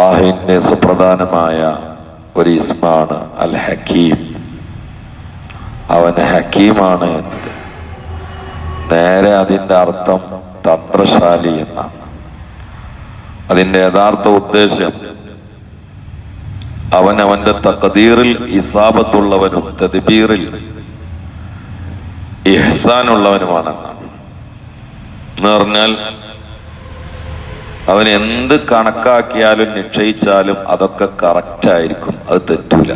അള്ളാഹുവിന്റെ സുപ്രധാനമായ ഒരു ഇസ്മാണ് അൽ ഹക്കീം അവൻ ഹക്കീമാണ് എന്നത് നേരെ അതിന്റെ അർത്ഥം തന്ത്രശാലി എന്നാണ്. അതിന്റെ യഥാർത്ഥ ഉദ്ദേശം അവൻ അവന്റെ തക്കതീറിൽ ഇസാബത്തുള്ളവനും തദ്ബീറിൽ ഇഹ്സാനുള്ളവനുമാണെന്നാണ്. എന്ന് പറഞ്ഞാൽ അവൻ എന്ത് കണക്കാക്കിയാലും നിശ്ചയിച്ചാലും അതൊക്കെ കറക്റ്റ് ആയിരിക്കും. അത് തെറ്റൂല.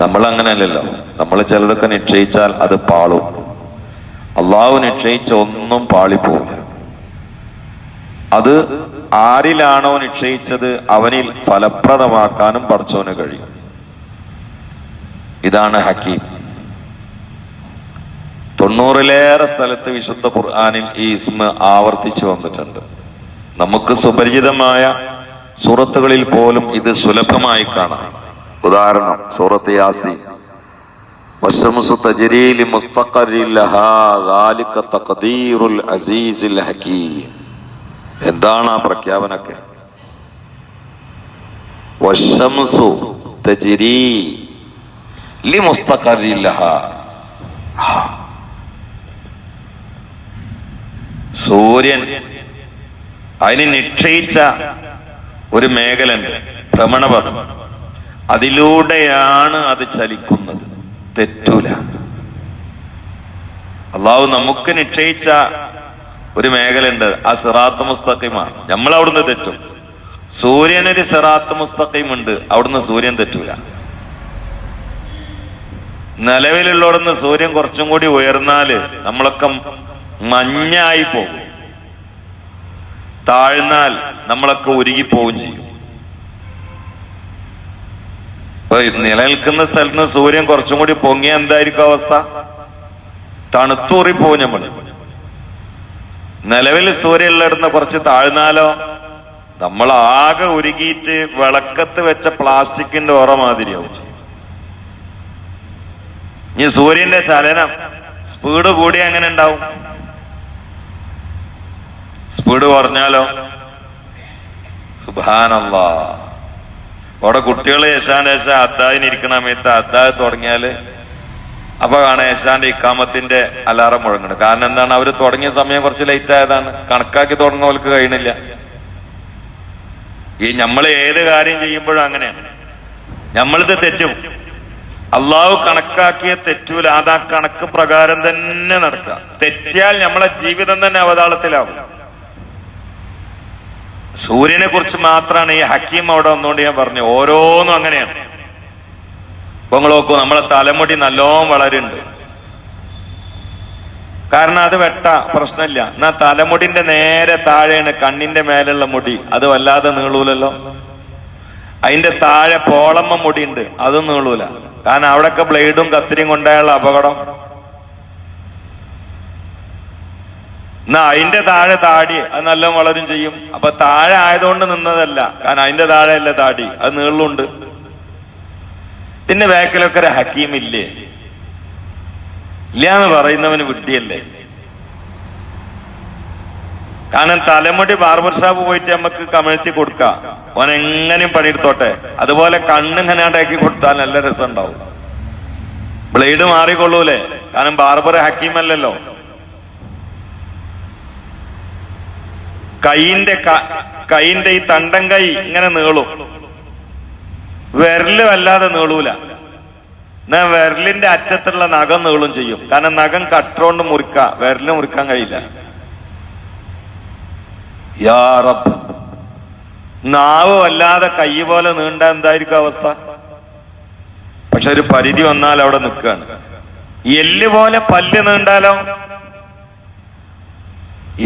നമ്മൾ അങ്ങനെ അല്ലല്ലോ നമ്മൾ ചിലതൊക്കെ നിശ്ചയിച്ചാൽ അത് പാളും. അള്ളാഹു നിശ്ചയിച്ച ഒന്നും പാളിപ്പോവില്ല. അത് ആരിലാണോ നിശ്ചയിച്ചത് അവനിൽ ഫലപ്രദമാക്കാനും പഠിച്ചവന് കഴിയും. ഇതാണ് ഹക്കീം. തൊണ്ണൂറിലേറെ സ്ഥലത്ത് വിശുദ്ധ ഖുർആാനിൽ ഈ ഇസ്മ ആവർത്തിച്ചു വന്നിട്ടുണ്ട്. നമുക്ക് സുപരിചിതമായ സൂറത്തുകളിൽ പോലും ഇത് സുലഭമായി കാണാം. ഉദാഹരണം സൂറത്ത് യാസി എന്താണ് ആ പ്രഖ്യാപനൊക്കെ സൂര്യൻ അതിന് നിക്ഷയിച്ച ഒരു മേഖലയുണ്ട് ഭ്രമണപഥം. അതിലൂടെയാണ് അത് ചലിക്കുന്നത്. തെറ്റൂല. അള്ളാഹു നമുക്ക് നിക്ഷയിച്ച ഒരു മേഖലയുണ്ട്. ആ സിറാത്ത് മുസ്തഖിമാണ്. നമ്മൾ അവിടുന്ന് തെറ്റും സൂര്യനൊരു സിറാത്ത് മുസ്തഖിം ഉണ്ട് അവിടുന്ന് സൂര്യൻ തെറ്റൂല. നിലവിലുള്ളവിടുന്ന് സൂര്യൻ കുറച്ചും കൂടി ഉയർന്നാൽ നമ്മളൊക്കെ മഞ്ഞായി പോകും. താഴ്ന്നാൽ നമ്മളൊക്കെ ഉരുകിപ്പോവുകയും ചെയ്യും. നിലനിൽക്കുന്ന സ്ഥലത്ത് നിന്ന് സൂര്യൻ കുറച്ചും കൂടി പൊങ്ങിയ എന്തായിരിക്കും അവസ്ഥ? തണുത്തൂറിപ്പോവും നമ്മൾ നിലവിൽ സൂര്യൻ ഉള്ളിടന്ന് കുറച്ച് താഴ്ന്നാലോ? നമ്മൾ ആകെ ഉരുകിയിട്ട് വിളക്കത്ത് വെച്ച പ്ലാസ്റ്റിക്കിന്റെ ഓറ മാതിരിയാവും. ഇനി സൂര്യന്റെ ചലനം സ്പീഡ് കൂടി അങ്ങനെ ഉണ്ടാവും? സ്പീഡ് കുറഞ്ഞാലോ? സുബാനല്ലാ അവിടെ കുട്ടികൾ യശാൻ യശ സമയത്ത് അദ്ദാഹ് തുടങ്ങിയാൽ അപ്പൊ കാണാം യശാന്റെ ഇക്കാമത്തിന്റെ അലാറം മുഴങ്ങണം കാരണം എന്താണ്? അവർ തുടങ്ങിയ സമയം കുറച്ച് ലേറ്റ് ആയതാണ്. കണക്കാക്കി തുടങ്ങുന്നവർക്ക് കഴിയണില്ല. ഈ നമ്മൾ ഏത് കാര്യം ചെയ്യുമ്പോഴും അങ്ങനെയാണ്. നമ്മളിത് തെറ്റും. അള്ളാഹു കണക്കാക്കിയ തെറ്റൂല. അത് ആ കണക്ക് പ്രകാരം തന്നെ നടക്കുക. തെറ്റിയാൽ നമ്മളെ ജീവിതം തന്നെ അവതാളത്തിലാവും. സൂര്യനെ കുറിച്ച് മാത്രമാണ് ഈ ഹക്കീം അവിടെ വന്നുകൊണ്ട് ഞാൻ പറഞ്ഞു ഓരോന്നും അങ്ങനെയാണ്. ഇപ്പൊ നിങ്ങൾ നോക്കൂ നമ്മളെ തലമുടി നല്ലോണം വളരുണ്ട് കാരണം അത് വെട്ട പ്രശ്നമില്ല. എന്നാ തലമുടിന്റെ നേരെ താഴെയാണ് കണ്ണിന്റെ മേലുള്ള മുടി. അത് വല്ലാതെ നീളൂലല്ലോ. അതിന്റെ താഴെ പോളമ്മ മുടി ഉണ്ട് അതും നീളൂല. കാരണം അവിടെയൊക്കെ ബ്ലേഡും കത്തിരിയും കൊണ്ടായുള്ള അപകടം. എന്നാ അതിന്റെ താഴെ താടി അത് നല്ല വളരും ചെയ്യും. അപ്പൊ താഴെ ആയതുകൊണ്ട് നിന്നതല്ല. കാരണം അതിന്റെ താഴെ അല്ല താടി അത് നീളുണ്ട് പിന്നെ ബാക്കിലൊക്കെ ഒരു ഹക്കീം ഇല്ലേ ഇല്ല എന്ന് പറയുന്നവന് വിഡ്ഢിയല്ലേ? കാരണം തലമുടി ബാർബർ ഷാപ്പ് പോയിട്ട് നമുക്ക് കമഴ്ത്തി കൊടുക്കാം. ഓൻ എങ്ങനെയും പണിയെടുത്തോട്ടെ. അതുപോലെ കണ്ണിങ്ങനെ ആക്കി കൊടുത്താൽ നല്ല രസം ഉണ്ടാവും ബ്ലേഡ് മാറിക്കൊള്ളൂലേ? കാരണം ബാർബർ ഹക്കീം കൈന്റെ കൈയിന്റെ ഈ തണ്ടൻ കൈ ഇങ്ങനെ നീളും. വിരൽ വല്ലാതെ നീളൂല. എന്നാ വിരലിന്റെ അറ്റത്തുള്ള നഖം നീളും ചെയ്യും. കാരണം നഖം കട്ടറോണ്ട് മുറിക്ക വിരൽ മുറിക്കാൻ കഴിയില്ല. യാ റബ്ബ് നാവ് വല്ലാതെ കൈ പോലെ നീണ്ട എന്തായിരിക്കും അവസ്ഥ? പക്ഷെ ഒരു പരിധി വന്നാൽ അവിടെ നിൽക്കുകയാണ്. എല്ല് പോലെ പല്ല് നീണ്ടാലോ?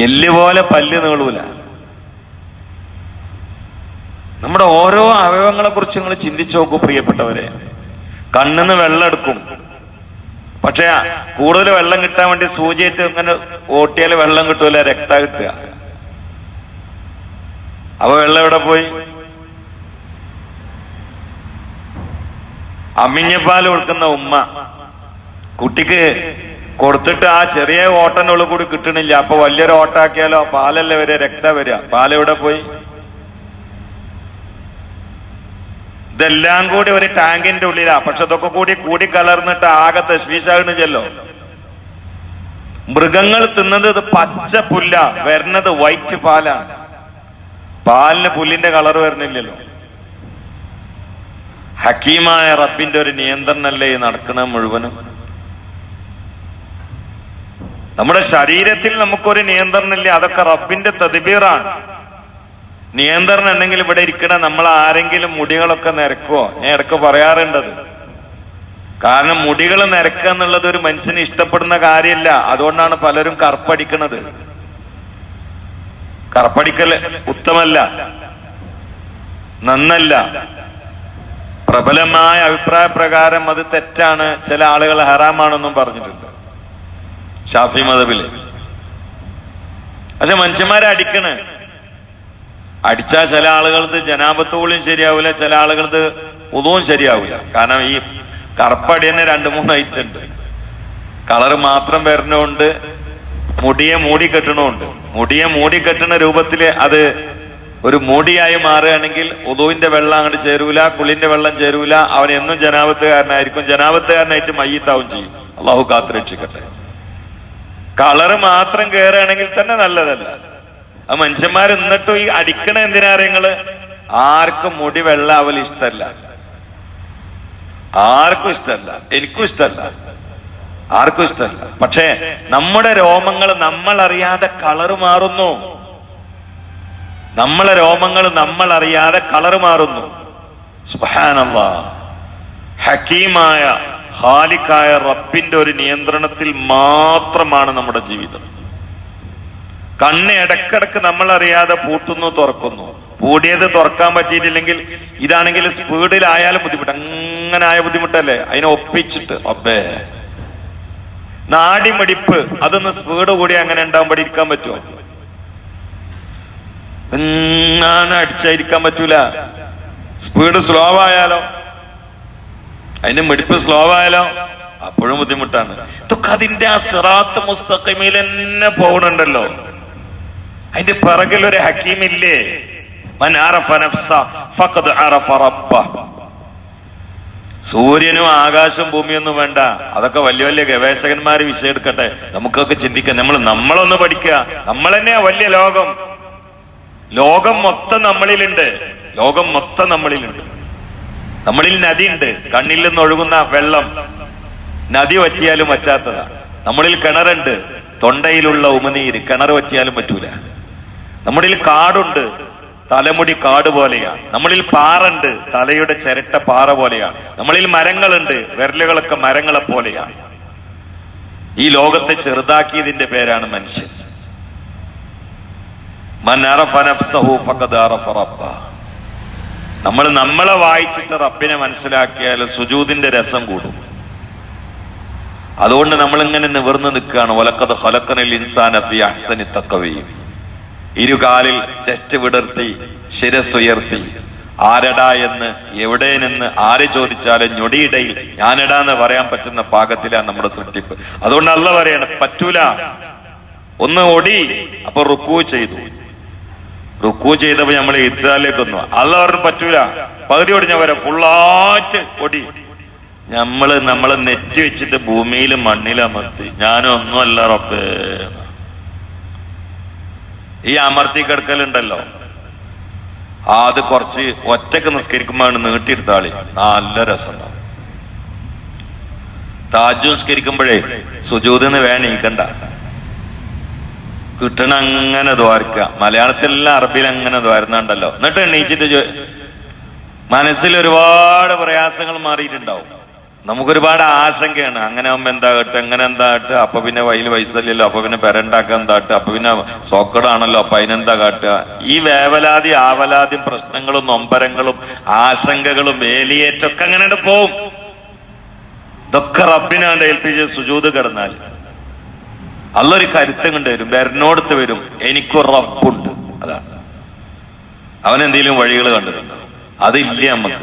എല്ല് പോലെ പല്ല് നീളൂല. നമ്മുടെ ഓരോ അവയവങ്ങളെ കുറിച്ച് നിങ്ങൾ ചിന്തിച്ചു നോക്കൂ പ്രിയപ്പെട്ടവരെ. കണ്ണിന്ന് വെള്ളം എടുക്കും. പക്ഷെ കൂടുതൽ വെള്ളം കിട്ടാൻ വേണ്ടി സൂചിയേറ്റ് ഇങ്ങനെ ഓട്ടിയാൽ വെള്ളം കിട്ടൂല രക്ത കിട്ടുക. അപ്പൊ വെള്ളം എവിടെ പോയി? അമ്മിഞ്ഞപ്പാൽ കൊടുക്കുന്ന ഉമ്മ കുട്ടിക്ക് കൊടുത്തിട്ട് ആ ചെറിയ ഓട്ടനുള്ളിൽ കൂടി കിട്ടണില്ല. അപ്പൊ വലിയൊരു ഓട്ടാക്കിയാലോ പാലല്ലേ വരിക രക്ത വരിക. പാലെവിടെ പോയി? ഇതെല്ലാം കൂടി ഒരു ടാങ്കിന്റെ ഉള്ളിലാ. പക്ഷെ ഇതൊക്കെ കൂടി കൂടി കലർന്നിട്ട് ആകെ ചെല്ലോ മൃഗങ്ങൾ തിന്നത് ഇത് പച്ച പുല്ല. വരുന്നത് വൈറ്റ് പാലാണ് പാലിന് പുല്ലിന്റെ കളർ വരുന്നില്ലല്ലോ. ഹക്കീമായ റബ്ബിന്റെ ഒരു നിയന്ത്രണല്ലേ ഈ നടക്കണ മുഴുവനും? നമ്മുടെ ശരീരത്തിൽ നമുക്കൊരു നിയന്ത്രണമില്ല. അതൊക്കെ റബ്ബിന്റെ തദ്ബീറാണ്. നിയന്ത്രണം ഉണ്ടെങ്കിൽ ഇവിടെ ഇരിക്കണ നമ്മൾ ആരെങ്കിലും മുടികളൊക്കെ നിരക്കുവോ? ഞാൻ ഇടയ്ക്ക് പറയാറുണ്ടത്. കാരണം മുടികൾ നിരക്കുക എന്നുള്ളത് ഒരു മനുഷ്യന് ഇഷ്ടപ്പെടുന്ന കാര്യമല്ല. അതുകൊണ്ടാണ് പലരും കറുപ്പടിക്കണത്. കറുപ്പടിക്കൽ ഉത്തമല്ല. നന്നല്ല. പ്രബലമായ അഭിപ്രായ പ്രകാരം അത് തെറ്റാണ്. ചില ആളുകൾ ഹറാമാണെന്നും പറഞ്ഞിട്ടുണ്ട്. ഷാഫി മതബിൽ പക്ഷെ മനുഷ്യന്മാരെ അടിക്കണ്. അടിച്ചാൽ ചില ആളുകൾക്ക് ജനാപത്തോളും ശരിയാവില്ല ചില ആളുകൾക്ക് ഉതവും ശരിയാവില്ല. കാരണം ഈ കറുപ്പടി തന്നെ രണ്ട് മൂന്ന് ഐറ്റം ഉണ്ട്. കളറ് മാത്രം വരണമുണ്ട് മുടിയെ മൂടി കെട്ടണമുണ്ട് മുടിയെ മൂടി കെട്ടുന്ന രൂപത്തിൽ അത് ഒരു മൂടിയായി മാറുകയാണെങ്കിൽ ഉദുവിന്റെ വെള്ളം അങ്ങോട്ട് ചേരൂല കുളിന്റെ വെള്ളം ചേരൂല അവൻ എന്നും ജനാപത്തുകാരനായിരിക്കും. ജനാപത്തുകാരനായിട്ട് മയ്യത്താവും ചെയ്യും. അള്ളാഹു കാത്തുരക്ഷിക്കട്ടെ. കളറ് മാത്രം കയറുകയാണെങ്കിൽ തന്നെ നല്ലതല്ല. ആ മനുഷ്യന്മാർ എന്നിട്ടും ഈ അടിക്കണ എന്തിനാ നിങ്ങൾ? ആർക്കും മുടി വെള്ള അവൽ ഇഷ്ടല്ല. ആർക്കും ഇഷ്ടല്ല. എനിക്കും ഇഷ്ടല്ല. ആർക്കും ഇഷ്ടല്ല. പക്ഷേ നമ്മുടെ രോമങ്ങൾ നമ്മൾ അറിയാതെ കളറ് മാറുന്നു. നമ്മളെ രോമങ്ങൾ നമ്മൾ അറിയാതെ കളറ് മാറുന്നു. ഹക്കീമായ ഹാലിക്കായ റബ്ബിന്റെ ഒരു നിയന്ത്രണത്തിൽ മാത്രമാണ് നമ്മുടെ ജീവിതം. കണ്ണ് ഇടക്കിടക്ക് നമ്മൾ അറിയാതെ പൂട്ടുന്നു തുറക്കുന്നു. പൂടിയത് തുറക്കാൻ പറ്റിയിട്ടില്ലെങ്കിൽ ഇതാണെങ്കിൽ സ്പീഡിലായാലും ബുദ്ധിമുട്ട്. അങ്ങനെ ആയ ബുദ്ധിമുട്ടല്ലേ? അതിനെ ഒപ്പിച്ചിട്ട്. അബ്ബേ. നാടിമടിപ്പ് അതൊന്ന് സ്പീഡ് കൂടി അങ്ങനെ ഉണ്ടാകുമ്പോൾ ഇരിക്കാൻ പറ്റുമോ? എങ്ങാനും അടിച്ചായിരിക്കാൻ പറ്റൂല. സ്പീഡ് സ്ലോ ആയാലോ? അതിന് മെടിപ്പ് സ്ലോ ആയാലോ? അപ്പോഴും ബുദ്ധിമുട്ടാണ്. ഇതൊക്കെ അതിന്റെ ആ സിറാത്ത് മുസ്തഖിമിൽ തന്നെ പോകണുണ്ടല്ലോ അതിന്റെ പിറകിൽ ഒരു ഹക്കീമില്ലേ? സൂര്യനും ആകാശവും ഭൂമിയൊന്നും വേണ്ട. അതൊക്കെ വലിയ വലിയ ഗവേഷകന്മാർ വിഷയം എടുക്കട്ടെ. നമുക്കൊക്കെ ചിന്തിക്കാം. നമ്മൾ നമ്മളൊന്ന് പഠിക്കുക. നമ്മൾ തന്നെയാ വലിയ ലോകം. ലോകം മൊത്തം നമ്മളിലുണ്ട്. ലോകം മൊത്തം നമ്മളിലുണ്ട്. നമ്മളിൽ നദി ഉണ്ട് കണ്ണിൽ നിന്ന് ഒഴുകുന്ന വെള്ളം. നദി വറ്റിയാലും പറ്റാത്തതാണ് നമ്മളിൽ കിണറുണ്ട്. തൊണ്ടയിലുള്ള ഉമനീര്. കിണർ വറ്റിയാലും പറ്റൂല. നമ്മളിൽ കാടുണ്ട് തലമുടി കാട് പോലെയാണ് നമ്മളിൽ പാറുണ്ട് തലയുടെ ചിരട്ട പാറ പോലെയാണ് നമ്മളിൽ മരങ്ങളുണ്ട് വിരലുകളൊക്കെ മരങ്ങളെ പോലെയാണ് ഈ ലോകത്തെ ചെറുതാക്കിയതിന്റെ പേരാണ് മനുഷ്യൻ. നമ്മൾ നമ്മളെ വായിച്ചിട്ട് റബ്ബിനെ മനസ്സിലാക്കിയാൽ സുജൂതിന്റെ രസം കൂടും. അതുകൊണ്ട് നമ്മൾ ഇങ്ങനെ നിവർന്ന് നിൽക്കുകയാണ്. ഒലക്കത് ഹൊലക്കനിൽ ഇൻസാൻ അഫി അഹ്സനി തക്കവയും ഇരുകാലിൽ ചെസ്റ്റ് വിടർത്തി ശിരസുയർത്തി ആരടാ എന്ന് എവിടെ നിന്ന് ആര് ചോദിച്ചാലും ഞൊടിയിടയിൽ ഞാനെടാ എന്ന് പറയാൻ പറ്റുന്ന പാകത്തിലാണ് നമ്മുടെ സൃഷ്ടിപ്പ്. അതുകൊണ്ട് അല്ല പറയാണ് പറ്റൂല. ഒന്ന് ഒടി അപ്പൊ റുക്കു ചെയ്തു. റുക്കു ചെയ്തപ്പോ നമ്മൾ ഇത്താലേക്ക് ഒന്നു അല്ല പറഞ്ഞു പറ്റൂല. പകുതി ഒടിഞ്ഞ വരെ. ഫുള്ളാറ്റ് ഒടി നമ്മൾ നമ്മളെ നെറ്റി വെച്ചിട്ട് ഭൂമിയിലും മണ്ണിലും അമർത്തി. ഞാനൊന്നുമല്ല റബ്ബേ. ഈ അമർത്തി കിടക്കലുണ്ടല്ലോ. അത് കുറച്ച് ഒറ്റയ്ക്ക് നിസ്കരിക്കുമ്പോഴാണ് നീട്ടിയെടുത്താളി നല്ല രസമുണ്ടാവും. താജു നിസ്കരിക്കുമ്പോഴേ സുജൂതിന്ന് വേണം നീക്കണ്ട കിട്ടണ അങ്ങനെ ദ്വാരക്ക മലയാളത്തിലെല്ലാം അറബിയിൽ അങ്ങനെ ദ്വാരുന്നുണ്ടല്ലോ. എന്നിട്ട് എണീച്ചിട്ട് മനസ്സിൽ ഒരുപാട് പ്രയാസങ്ങൾ മാറിയിട്ടുണ്ടാവും. നമുക്കൊരുപാട് ആശങ്കയാണ്. അങ്ങനെ ആകുമ്പോ എന്താ കേട്ട് എങ്ങനെ എന്താ കേട്ട് അപ്പൊ പിന്നെ വയ്യിൽ പൈസ ഇല്ലല്ലോ അപ്പൊ പിന്നെ പെരണ്ടാക്കാൻ എന്താ കേട്ട് അപ്പൊ പിന്നെ സോക്കടാണല്ലോ. അപ്പൊ അതിനെന്താ കാട്ടുക? ഈ വേവലാതി ആവലാതിയും പ്രശ്നങ്ങളും നൊമ്പരങ്ങളും ആശങ്കകളും വേലിയേറ്റൊക്കെ അങ്ങനെ പോവും. ഇതൊക്കെ റബ്ബിനാണ്ട് ഏൽപ്പിച്ച് സുജൂത് കിടന്നാൽ. അല്ലൊരു കരുത്തം കൊണ്ട് വരും. ബെരനോടത്ത് വരും. എനിക്കൊരു റബ്ബുണ്ട്. അതാണ്. അവൻ എന്തെങ്കിലും വഴികൾ കണ്ടിട്ടുണ്ടോ? അതില്ല നമുക്ക്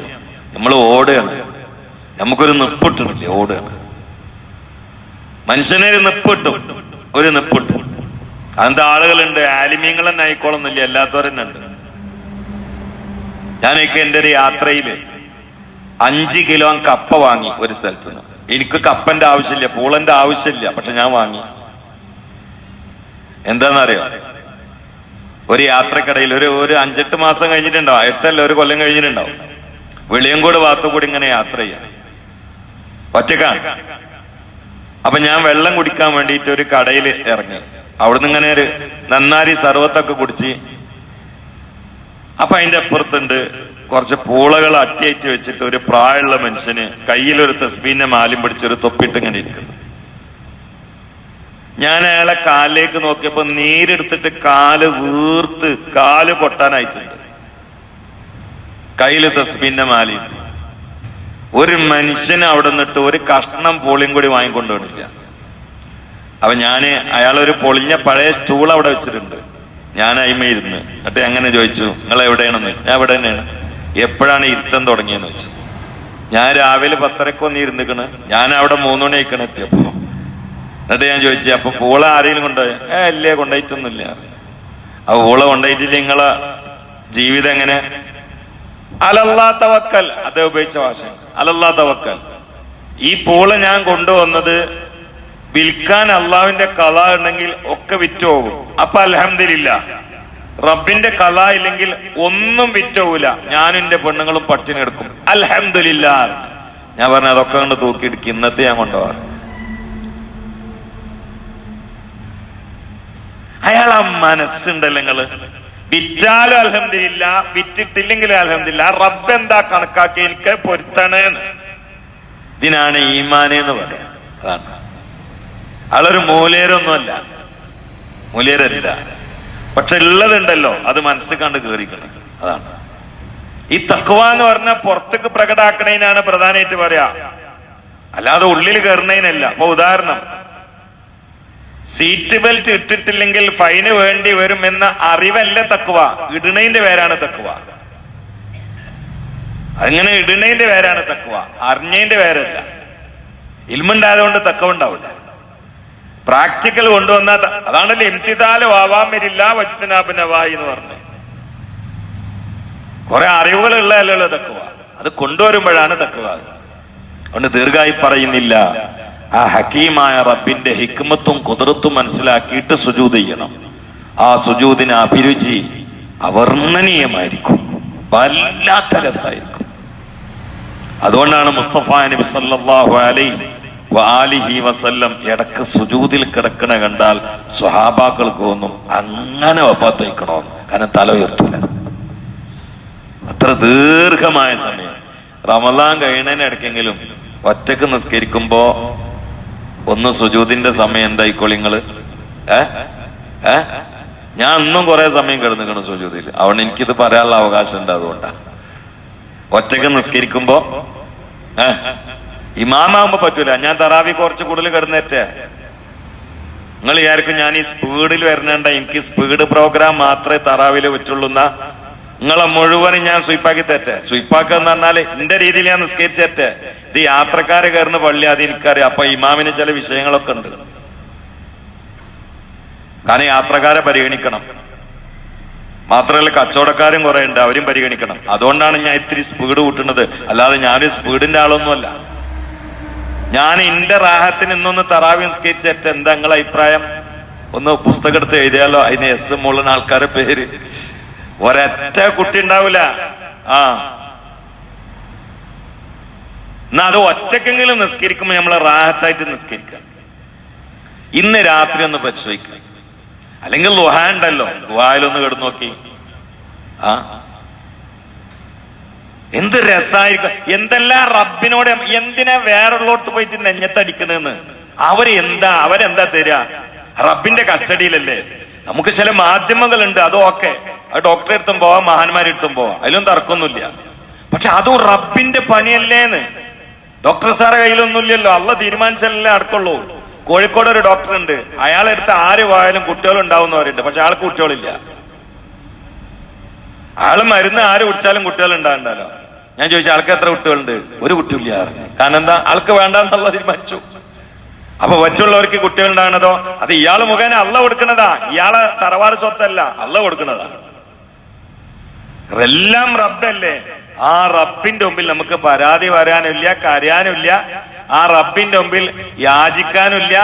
നമ്മൾ ഓടുകയാണ്. നമുക്കൊരു നിപ്പിട്ടില്ലേ ഓടുകയാണ്. മനുഷ്യനെ ഒരു നിപ്പിട്ടും. ഒരു നിപ്പിട്ടും. അങ്ങനത്തെ ആളുകളുണ്ട്. ആലിമീങ്ങൾ തന്നെ ആയിക്കോളുന്നില്ല? അല്ലാത്തവരെന്നെ ഉണ്ട്. ഞാനൊക്കെ എന്റെ ഒരു യാത്രയിൽ അഞ്ച് കിലോ കപ്പ വാങ്ങി ഒരു സ്ഥലത്ത് നിന്ന് എനിക്ക് കപ്പന്റെ ആവശ്യമില്ല. പൂളന്റെ ആവശ്യമില്ല. പക്ഷെ ഞാൻ വാങ്ങി. എന്താണെന്നറിയോ? ഒരു യാത്രക്കിടയിൽ ഒരു ഒരു അഞ്ചെട്ട് മാസം കഴിഞ്ഞിട്ടുണ്ടാവും. എട്ടല്ല ഒരു കൊല്ലം കഴിഞ്ഞിട്ടുണ്ടാവും. വെളിയങ്കോട് ഭാഗത്തു കൂടി ഇങ്ങനെ യാത്ര ചെയ്യാം. ഒറ്റക്കാണ് അപ്പൊ ഞാൻ വെള്ളം കുടിക്കാൻ വേണ്ടിയിട്ട് ഒരു കടയിൽ ഇറങ്ങി. അവിടുന്ന് ഇങ്ങനെ ഒരു നന്നാരി സർവത്തൊക്കെ കുടിച്ച്. അപ്പൊ അതിന്റെ അപ്പുറത്തുണ്ട് കുറച്ച് പൂളകൾ അട്ടിയേറ്റ് വെച്ചിട്ട് ഒരു പ്രായമുള്ള മനുഷ്യന് കയ്യിലൊരു തസ്ബീന്റെ മാലും പിടിച്ചൊരു തൊപ്പിട്ട് ഇങ്ങനെ ഇരിക്കുന്നു. ഞാൻ അയാളെ കാലിലേക്ക് നോക്കിയപ്പോ നീരെടുത്തിട്ട് കാൽ വീർത്ത് കാൽ പൊട്ടാനായിട്ടുണ്ട്. കയ്യിൽ തസ്ബീന്റെ മാലയും. ഒരു മനുഷ്യന് അവിടെ നിന്നിട്ട് ഒരു കഷ്ണം പോളിയും കൂടി വാങ്ങിക്കൊണ്ടുവന്നില്ല അപ്പൊ ഞാൻ അയാളൊരു പൊളിഞ്ഞ പഴയ സ്റ്റൂൾ അവിടെ വെച്ചിട്ടുണ്ട്. ഞാൻ അയിമയിരുന്ന് എന്നിട്ട് അങ്ങനെ ചോദിച്ചു നിങ്ങൾ എവിടെയാണെന്ന്? ഞാൻ എവിടെ തന്നെയാണ്. എപ്പോഴാണ് ഇരുത്തം തുടങ്ങിയെന്ന് വെച്ചു ഞാൻ രാവിലെ പത്തരക്ക് ഒന്ന് ഇരുന്നിക്കണ്. ഞാൻ അവിടെ മൂന്നുമണി ആയിക്കണ എത്തിയപ്പോ. എന്നിട്ട് ഞാൻ ചോദിച്ചു അപ്പൊ പൂള ആരെങ്കിലും കൊണ്ടുപോയി? ഏ അല്ലേ കൊണ്ടുപോയിട്ടൊന്നുമില്ല. അപ്പൊ പൂള കൊണ്ടായിട്ടില്ല നിങ്ങളെ ജീവിതം എങ്ങനെ? അലല്ലാ തവക്കൽ. അദ്ദേഹം ഉപയോഗിച്ച ഭാഷ. അലല്ലാ തവക്കൽ. ഈ പൂള ഞാൻ കൊണ്ടുവന്നത് വിൽക്കാൻ അള്ളാവിന്റെ കല ഉണ്ടെങ്കിൽ ഒക്കെ വിറ്റുപോകും. അപ്പൊ അലഹമില്ല റബ്ബിന്റെ കല ഇല്ലെങ്കിൽ ഒന്നും വിറ്റവൂല ഞാനും എന്റെ പെണ്ണുങ്ങളും പട്ടിണി എടുക്കും അലഹമില്ല ഞാൻ പറഞ്ഞ അതൊക്കെ കണ്ട് തൂക്കിയെടുക്കും. ഇന്നത്തെ ഞാൻ കൊണ്ടുപോകാറ്. അയാൾ ആ മനസ്സുണ്ടല്ലോ നിങ്ങൾ? വിറ്റാലും അലഹമില്ല വിറ്റിട്ടില്ലെങ്കിലും അലഹമില്ല റബ്ബ് എന്താ കണക്കാക്കി? എനിക്ക് പൊരുത്തണേന്ന് ഇതിനാണ് ഈമാനെ എന്ന് പറയാം അതാണ്. അയാളൊരു മൂലേരൊന്നുമല്ല. മൂലേരല്ല. പക്ഷെ ഉള്ളതുണ്ടല്ലോ അത് മനസ്സിൽ കണ്ട് കേറിക്കണം. അതാണ്. ഈ തക്കുവ എന്ന് പറഞ്ഞാൽ പുറത്തേക്ക് പ്രകടാക്കണേനാണ് പ്രധാനമായിട്ട് പറയാ. അല്ലാതെ ഉള്ളിൽ കയറുന്നതിനല്ല അപ്പൊ ഉദാഹരണം സീറ്റ് ബെൽറ്റ് ഇട്ടിട്ടില്ലെങ്കിൽ ഫൈന് വേണ്ടി വരും എന്ന അറിവല്ല തക്കുവ. ഇടണേന്റെ പേരാണ് തക്കുവ. അങ്ങനെ ഇടണേന്റെ പേരാണ് തക്കുവ. അറിഞ്ഞതിന്റെ പേരല്ല. ഇൽമുണ്ടായതുകൊണ്ട് തക്കവ ഉണ്ടാവില്ല. പ്രാക്ടിക്കൽ കൊണ്ടുവന്ന അതാണല്ലോ ഇംതിദാൽ വാവാൻ വരില്ല വജ്തനാബിനവായി എന്ന് പറഞ്ഞു കുറെ അറിവുകൾ ഉള്ളതല്ലോ തക്കുവ. അത് കൊണ്ടുവരുമ്പോഴാണ് തക്കുവ. അതുകൊണ്ട് ദീർഘായി പറയുന്നില്ല. ആ ഹക്കീമായ റബ്ബിന്റെ ഹിക്മത്തും കുതിർത്തും മനസ്സിലാക്കിയിട്ട് സുജൂത് ചെയ്യണം. ആ സുജൂതിന് അഭിരുചി അവർണനീയമായിരിക്കും. വല്ലാത്ത രസമായിരിക്കും അതുകൊണ്ടാണ് മുസ്തഫ നബി സല്ലല്ലാഹു അലൈഹി വാലിഹി വസല്ലം ഇടയ്ക്ക് സുജൂതിൽ കിടക്കണ കണ്ടാൽ സ്വഹാബാക്കൾക്ക് ഒന്നും അങ്ങനെ വഫാത്തയക്കണോന്ന്. കാരണം തല ഉയർത്തൂല. അത്ര ദീർഘമായ സമയം. റമദാൻ കഴിയണതിന് ഇടയ്ക്കെങ്കിലും ഒറ്റയ്ക്ക് നിസ്കരിക്കുമ്പോ ഒന്ന് സുജൂതിന്റെ സമയം എന്തായിക്കോളി നിങ്ങൾ? ഏ? ഞാൻ അന്നും കുറെ സമയം കിടന്നിക്കണം സുജൂതിൽ അതുകൊണ്ട് എനിക്കിത് പറയാനുള്ള അവകാശം ഉണ്ട് അതുകൊണ്ടാ. ഒറ്റയ്ക്ക് നിസ്കരിക്കുമ്പോ ഏ? ഇമാമാകുമ്പോ പറ്റൂല. ഞാൻ തറാവി കുറച്ച് കൂടുതൽ കിടന്നേറ്റേ. നിങ്ങൾ വിചാരിക്കും ഞാൻ ഈ സ്പീഡിൽ വരണണ്ട എനിക്ക് സ്പീഡ് പ്രോഗ്രാം മാത്രമേ തറാവിൽ പറ്റുള്ളൂ എന്നാ. നിങ്ങളെ മുഴുവനും ഞാൻ സ്വീപ്പാക്കി തെറ്റേ. സ്വീപ്പാക്കുക എന്ന് പറഞ്ഞാൽ എന്റെ രീതിയിൽ ഞാൻ നിസ്കരിച്ചേറ്റേ ഇത് യാത്രക്കാര് കയറുന്ന പള്ളി അത് എനിക്കറിയാം. അപ്പൊ ഇമാമിന് ചില വിഷയങ്ങളൊക്കെ ഉണ്ട്. കാരണം യാത്രക്കാരെ പരിഗണിക്കണം. മാത്രമല്ല കച്ചവടക്കാരും കുറെ ഉണ്ട് അവരും പരിഗണിക്കണം. അതുകൊണ്ടാണ് ഞാൻ ഇത്തിരി സ്പീഡ് കൂട്ടുന്നത്. അല്ലാതെ ഞാൻ സ്പീഡിന്റെ ആളൊന്നുമല്ല. ഞാൻ എന്റെ റാഹത്തിന് ഇന്നൊന്ന് തറാവി നിസ്കരിച്ചിട്ട് എന്താ നിങ്ങളെ അഭിപ്രായം? ഒന്ന് പുസ്തകം എടുത്ത് എഴുതിയാലോ? അതിന് എസ് മുള്ള ആൾക്കാരെ പേര്. ഒരൊറ്റ കുട്ടി ഉണ്ടാവില്ല. ആ. എന്നാ അത് ഒറ്റക്കെങ്കിലും നിസ്കരിക്കുമ്പോൾ നമ്മളെ റാഹത്തായിട്ട് നിസ്കരിക്കാം ഇന്ന് രാത്രി ഒന്ന് പരിശോധിക്കാം അല്ലെങ്കിൽ ലുഹ ഉണ്ടല്ലോ. ലുഹായിലൊന്ന് കിടന്നു നോക്കി ആ. എന്ത് രസമായിരിക്കും എന്തെല്ലാം റബ്ബിനോട് എന്തിനാ വേറുള്ളോടത്ത് പോയിട്ട് നെഞ്ഞത്തടിക്കണെന്ന് അവർ എന്താ? അവരെന്താ തരിക റബ്ബിന്റെ കസ്റ്റഡിയിലല്ലേ? നമുക്ക് ചില മാധ്യമങ്ങളുണ്ട് അതൊക്കെ. അത് ഡോക്ടറെ അടുത്തും പോവാം മഹാന്മാരെ അടുത്തും പോവാം. അതിലൊന്നും തർക്കമൊന്നുമില്ല. പക്ഷെ അതും റബ്ബിന്റെ പണിയല്ലേന്ന്. ഡോക്ടർ സാറെ കയ്യിലൊന്നുമില്ലല്ലോ. അള്ള തീരുമാനിച്ചല്ലേ അടക്കുള്ളൂ കോഴിക്കോട് ഒരു ഡോക്ടർ ഉണ്ട്. അയാളെ അയാളെടുത്ത് ആര് പോയാലും കുട്ടികൾ ഉണ്ടാവുന്നവരുണ്ട്. പക്ഷെ ആൾക്ക് കുട്ടികളില്ല. ആൾ മരുന്ന് ആര് കുടിച്ചാലും കുട്ടികൾ ഉണ്ടാകണ്ടല്ലോ. ഞാൻ ചോദിച്ചു ആൾക്ക് എത്ര കുട്ടികളുണ്ട്? ഒരു കുട്ടിയില്ല. കാരണം എന്താ? ആൾക്ക് വേണ്ടെന്നുള്ള തീരുമാനിച്ചു. അപ്പൊ മറ്റുള്ളവർക്ക് കുട്ടികൾ ഉണ്ടാകണതോ? അത് ഇയാൾ മുഖേന അള്ള കൊടുക്കണതാ. ഇയാളെ തറവാട് സ്വത്തല്ല. അള്ള കൊടുക്കണതാ. എല്ലാം റബ്ബല്ലേ. ആ റബ്ബിന്റെ മുമ്പിൽ നമുക്ക് പരാതി വരാനില്ല കരയാനില്ല. ആ റബ്ബിന്റെ മുമ്പിൽ യാചിക്കാനില്ല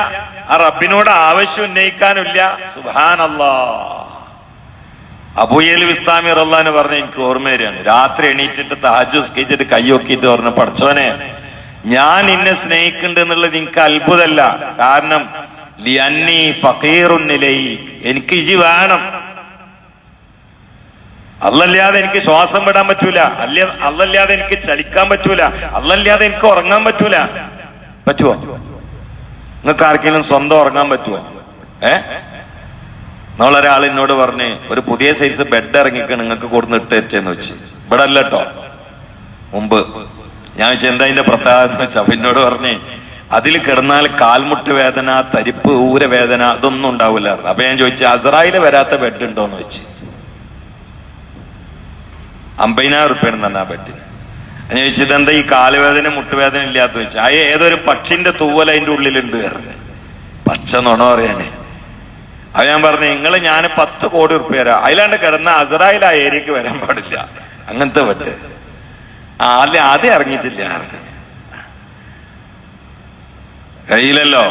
ആ റബ്ബിനോട് ആവശ്യം ഉന്നയിക്കാനില്ല. സുഹാനല്ലാ അബൂയൽ ഇസ്ലാമി റല്ലാന്ന് പറഞ്ഞ എനിക്ക് ഓർമ്മ വരികയാണ് രാത്രി എണീറ്റിട്ട് താജ് സ്കെച്ചിട്ട് കൈ നോക്കിയിട്ട് പറഞ്ഞു പഠിച്ചവനെ ഞാൻ നിന്നെ സ്നേഹിക്കുന്നുണ്ട് എന്നുള്ളത് എനിക്ക് അത്ഭുതമല്ല. കാരണം ലിയന്നി ഫക്കീറുന്നിലൈ എനിക്ക് ഇജി വേണം. അല്ലല്ലാതെ എനിക്ക് ശ്വാസം വിടാൻ പറ്റൂല. അല്ല അല്ലല്ലാതെ എനിക്ക് ചലിക്കാൻ പറ്റൂല. അല്ലല്ലാതെ എനിക്ക് ഉറങ്ങാൻ പറ്റൂല. പറ്റുമോ നിങ്ങൾക്ക് ആർക്കെങ്കിലും സ്വന്തം ഉറങ്ങാൻ പറ്റുമോ ഏ? നമ്മളൊരാളിനോട് പറഞ്ഞ് ഒരു പുതിയ സൈസ് ബെഡ് ഇറങ്ങിക്കാണ് നിങ്ങൾക്ക് കൊടുന്ന് ഇട്ടേറ്റെന്ന് വെച്ച്. ഇവിടെ അല്ല കേട്ടോ മുമ്പ്. ഞാൻ വെച്ചാൽ എന്താ അതിന്റെ പ്രത്യേകത എന്ന് വെച്ചാ അപ്പൊ എന്നോട് പറഞ്ഞ് അതിൽ കിടന്നാൽ കാൽമുട്ട് വേദന തരിപ്പ് ഊര വേദന അതൊന്നും ഉണ്ടാവില്ല. അപ്പൊ ഞാൻ ചോദിച്ചു അസറായിൽ വരാത്ത ബെഡ് ഉണ്ടോന്ന് വെച്ച്. അമ്പതിനായിരം റുപ്യാണ് തന്നെ ആ ബെഡിന് ഞാൻ ചോദിച്ചത് എന്താ ഈ കാലുവേദന മുട്ടുവേദന ഇല്ലാത്ത വെച്ച്? ആ ഏതൊരു പക്ഷിന്റെ തൂവൽ അതിന്റെ ഉള്ളിലുണ്ട് പറഞ്ഞു. പച്ച നുണ പറയണേ. അത് ഞാൻ പറഞ്ഞു നിങ്ങൾ ഞാൻ പത്ത് കോടി റുപ്യ തരാം. അതിലാണ്ട് കിടന്ന അസറായിൽ ആ ഏരിയക്ക് വരാൻ പാടില്ല. അങ്ങനത്തെ പറ്റ് ആ അല്ല ആദ്യം ഇറങ്ങിച്ചില്ല ആർക്ക് കഴിയില്ലല്ലോ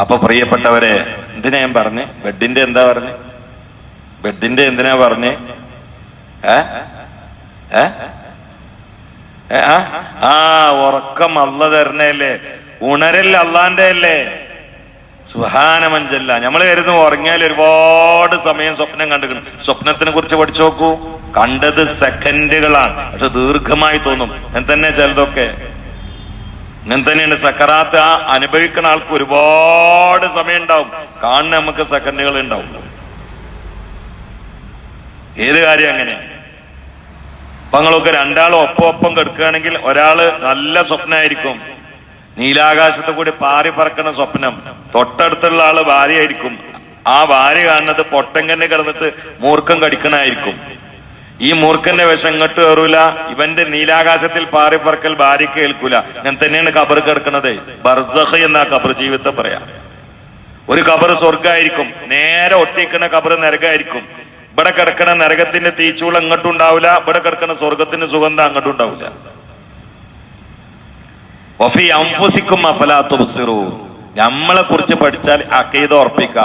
അപ്പൊ പ്രിയപ്പെട്ടവരെ എന്തിനാ ഞാൻ പറഞ്ഞ്? ബെഡിന്റെ എന്താ പറഞ്ഞ്? ബെഡിന്റെ എന്തിനാ പറഞ്ഞ്? ആ? ഉറക്കം അള്ള തരണല്ലേ? ഉണരൽ അള്ളാന്റെ അല്ലേ? സുഹാനമഞ്ചല്ല നമ്മൾ കരുതും ഉറങ്ങിയാൽ ഒരുപാട് സമയം സ്വപ്നം കണ്ടിരിക്കുന്നു സ്വപ്നത്തിനെ കുറിച്ച് പഠിച്ചു നോക്കൂ. കണ്ടത് സെക്കൻഡുകളാണ്. പക്ഷെ ദീർഘമായി തോന്നും. ഞാൻ തന്നെ ചിലതൊക്കെ. ഞാൻ തന്നെയാണ്. സക്കറാത്ത് ആ അനുഭവിക്കുന്ന ആൾക്ക് ഒരുപാട് സമയം ഉണ്ടാവും കാണുന്ന നമുക്ക് സെക്കൻഡുകൾ ഉണ്ടാവും ഏത് കാര്യം അങ്ങനെ? അപ്പൊ നിങ്ങളൊക്കെ രണ്ടാളും ഒപ്പം ഒപ്പം കെടുക്കുകയാണെങ്കിൽ ഒരാൾ നല്ല സ്വപ്നമായിരിക്കും നീലാകാശത്ത് കൂടി പാറി പറക്കുന്ന സ്വപ്നം. തൊട്ടടുത്തുള്ള ആൾ ഭാര്യയായിരിക്കും. ആ ഭാര്യ കാണുന്നത് പൊട്ടങ്കന്നെ കിടന്നിട്ട് മൂർഖം കടിക്കണായിരിക്കും. ഈ മൂർഖന്റെ വിഷം ഇങ്ങോട്ട് കയറൂല. ഇവന്റെ നീലാകാശത്തിൽ പാറി പറക്കൽ ഭാര്യക്ക് കേൾക്കൂല ഞാൻ തന്നെയാണ് കബർ കിടക്കുന്നത്. ബർസഹ് എന്ന കബർ ജീവിതത്തെ പറയാം. ഒരു കബർ സ്വർഗമായിരിക്കും നേരെ ഒട്ടിക്കുന്ന കബർ നരകമായിരിക്കും ഇവിടെ കിടക്കണ നരകത്തിന്റെ തീച്ചൂള അങ്ങോട്ടും ഉണ്ടാവില്ല ഇവിടെ കിടക്കണ സ്വർഗത്തിന്റെ സുഗന്ധം അങ്ങോട്ടും ഉണ്ടാവില്ല അംഫുസിക്കും അഫലാത്തുസിറു നമ്മളെ കുറിച്ച് പഠിച്ചാൽ അക്കീത ഉറപ്പിക്ക.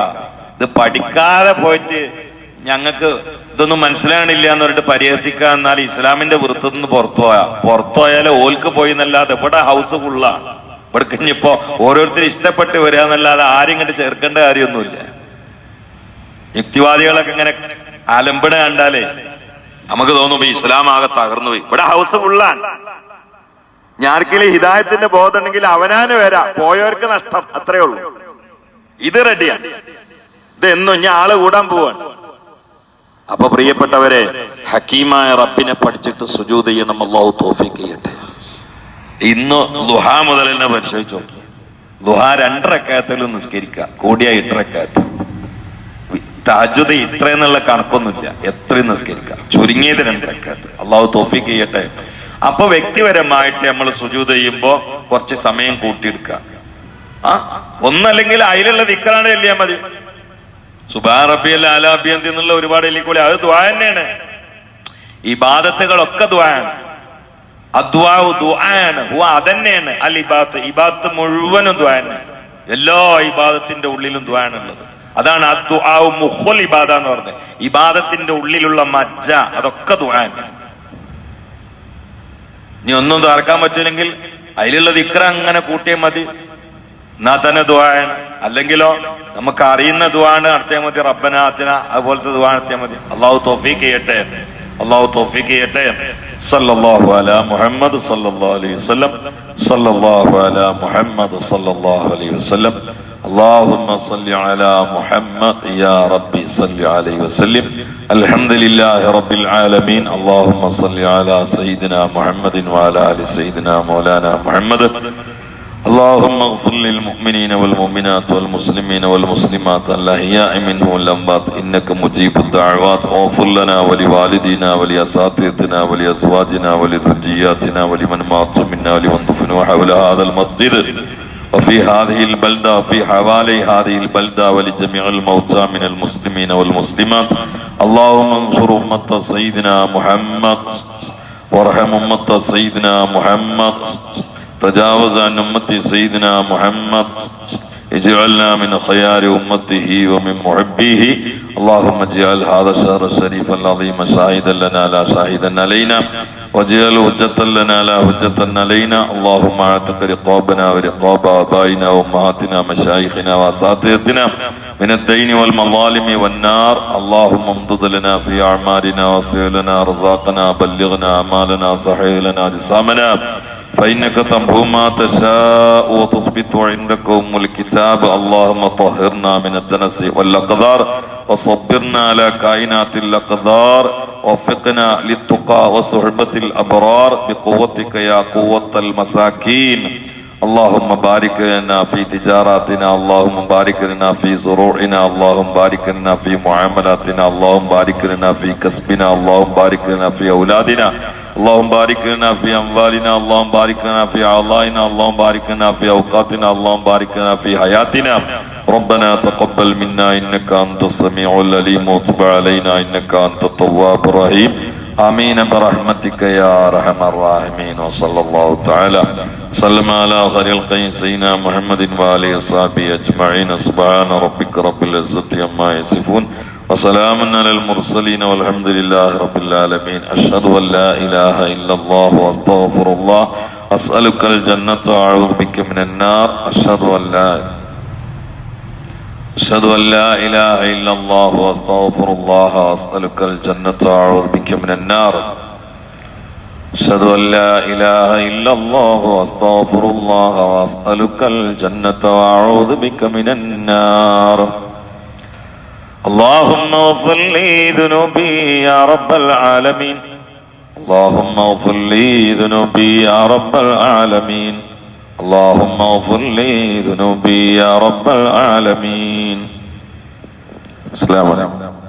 ഇത് പഠിക്കാതെ പോയിട്ട് ഞങ്ങൾക്ക് ഇതൊന്നും മനസ്സിലാകണില്ല എന്ന് പറഞ്ഞിട്ട് പരിഹസിക്കുക എന്നാൽ ഇസ്ലാമിന്റെ വൃത്തത്തിൽ നിന്ന് പുറത്തു പോയാ. പുറത്തു പോയാൽ ഓൽക്ക് പോയി എന്നല്ലാതെ ഇവിടെ ഹൗസ് ഫുള്ളാ ഇവിടെ കഴിഞ്ഞപ്പോ ഓരോരുത്തരും ഇഷ്ടപ്പെട്ട് വരിക എന്നല്ലാതെ ആരും ഇങ്ങോട്ട് ചേർക്കേണ്ട കാര്യമൊന്നുമില്ല. യുക്തിവാദികളൊക്കെ ഇങ്ങനെ അലമ്പണ കണ്ടാലേ നമുക്ക് തോന്നും "ഈ ഇസ്ലാം ആകെ തകർന്നു പോയി. ഇവിടെ ഹൗസ് ഫുള്ളാണ് ഞാർക്കിലെ ഹിദായത്തിന്റെ ബോധം ഉണ്ടെങ്കിൽ അവനാന് വരാം. പോയവർക്ക് നഷ്ടം. അത്രേ ഉള്ളൂ. ഇത് റെഡിയാണ് ഇത് എന്നും ഞാൻ ആൾ കൂടാൻ പോവാണ്. അപ്പൊ പ്രിയപ്പെട്ടവരെ ഹക്കീമായ റബ്ബിനെ പഠിച്ചിട്ട് സുജൂത് ചെയ്യണം. അള്ളാഹു തോഫിക്ക് ചെയ്യട്ടെ. ഇന്ന് ലുഹ മുതൽ തന്നെ പരിശോധിച്ചു നോക്കി ലുഹ രണ്ടരക്കാലത്തിലും നിസ്കരിക്കുക. കൂടിയ ഇട്ടരക്കാലത്ത് താജുദ് ഇത്ര എന്നുള്ള കണക്കൊന്നുമില്ല. എത്ര നിസ്കരിക്കാം. ചുരുങ്ങിയത് രണ്ട് രണ്ടരക്കാലത്ത് അള്ളാഹു തോഫിക്ക് ചെയ്യട്ടെ. അപ്പൊ വ്യക്തിപരമായിട്ട് നമ്മൾ സുജൂത് ചെയ്യുമ്പോൾ കുറച്ച് സമയം കൂട്ടിയെടുക്കുക. ആ? ഒന്നല്ലെങ്കിൽ അതിലുള്ള ദിക്കറാണ് ചെല്ലിയാൽ മതി. സുബാ റബി അല്ല ആലാബിയന്തി എന്നുള്ള ഒരുപാട് എല്ലിക്കൂടി അത് ദ്വാ തന്നെയാണ്. ഈ ബാധത്തുകളൊക്കെ ദ്വായാണ് അദ്വാവ് ദ്വായാണ് അതന്നെയാണ്. അൽ ഇബാത്ത് ഇബാത്ത് മുഴുവനും ദ്വായാണ് എല്ലാ ഇബാദത്തിന്റെ ഉള്ളിലും ദ്വായാണുള്ളത് അതാണ് മുഹുൽ ഇബാദ എന്ന് പറഞ്ഞത്. ഇബാദത്തിന്റെ ഉള്ളിലുള്ള മജ്ജ അതൊക്കെ ദുആൻ ഇനി ഒന്നും തകർക്കാൻ പറ്റില്ലെങ്കിൽ അതിലുള്ള ദിക്ര അങ്ങനെ കൂട്ടിയാൽ മതി. എന്നാ തന്നെ ദ്വായാണ് അല്ലെങ്കിലോ നമുക്ക് അറിയുന്ന ദ്വാണ് നടത്തിയാൽ മതി. റബ്ബനാത്തിന അതുപോലത്തെ ദുആ നടത്തിയാൽ മതി. അള്ളാഹു തോഫീക്ക് ചെയ്യട്ടെ. അള്ളാഹു തോഫീക്ക് ചെയ്യട്ടെ. സല്ലല്ലാഹു അലാ മുഹമ്മദ് സല്ലല്ലാഹു അലൈഹി വസല്ലം. സല്ലല്ലാഹു അലാ മുഹമ്മദ് സല്ലല്ലാഹു അലൈഹി വസല്ലം. اللهم صل على محمد يا ربي صل عليه وسلم الحمد لله رب العالمين اللهم صل على سيدنا محمد وعلى ال سيدنا مولانا محمد اللهم اغفر للمؤمنين والمؤمنات والمسلمين والمسلمات الاحياء منهم والاموات انك مجيب الدعوات واغفر لنا ولوالدينا ولاساتذتنا ولازواجنا ولذرياتنا ولمن مات منا ولمن دفنوا حول هذا المسجد وفي هذه البلدة وفي حوالي هذه البلدة ولجميع الموتى من المسلمين والمسلمات اللهم انصر أمة سيدنا محمد وارحم أمة سيدنا محمد تجاوز عن أمة سيدنا محمد اجعلنا من خيار أمته ومن محبيه. اللهم اجعل هذا الشهر الشريف العظيم شاهدا لنا لا شاهدا علينا. واجعل حجة لنا لا حجة علينا. اللهم اعتق رقابنا ورقاب آبائنا وأمهاتنا مشايخنا وأساتذتنا من الدين والمظالم والنار. اللهم امدد لنا في أعمالنا وسع لنا رزاقنا بلغنا أمالنا صحيح لنا جسامنا فإنك تمحو ما تشاء وتثبت عندك أم الكتاب. اللهم طهرنا من الدنس والأقدار وصبرنا على كائنات الأقدار. وفقنا للتقى وصحبة الأبرار بقوتك يا قوة المساكين. اللهم بارك لنا في تجاراتنا اللهم بارك لنا في زروعنا اللهم بارك لنا في معاملاتنا اللهم بارك لنا في كسبنا اللهم بارك لنا في أولادنا اللهم بارك لنا في أموالنا اللهم بارك لنا في أعضائنا اللهم بارك لنا في أوقاتنا اللهم بارك لنا في حياتنا. ربنا تقبل منا إنك أنت السميع العليم وتب علينا إنك أنت التواب الرحيم. آمين برحمتك يا أرحم الراحمين. وصلى الله تعالى سلم على خير القين سيدنا محمد وآله وصحبه أجمعين. سبحان ربك رب العزة عما يصفون وسلام على المرسلين والحمد لله رب العالمين. أشهد أن لا إله إلا الله وأستغفر الله. أسألك الجنة وأعوذ بك من النار. أشهد أن لا أشهد أن لا إله إلا الله وأستغفر الله وأسألك الجنة وأعوذ بك من النار. أشهد أن لا إله إلا الله وأستغفر الله وأسألك الجنة وأعوذ بك من النار. اللهم اغفر لي ذنوبي يا رب العالمين. اللهم اغفر لي ذنوبي يا رب العالمين. اللهم اغفر لي ذنوبي يا رب العالمين. السلام عليكم.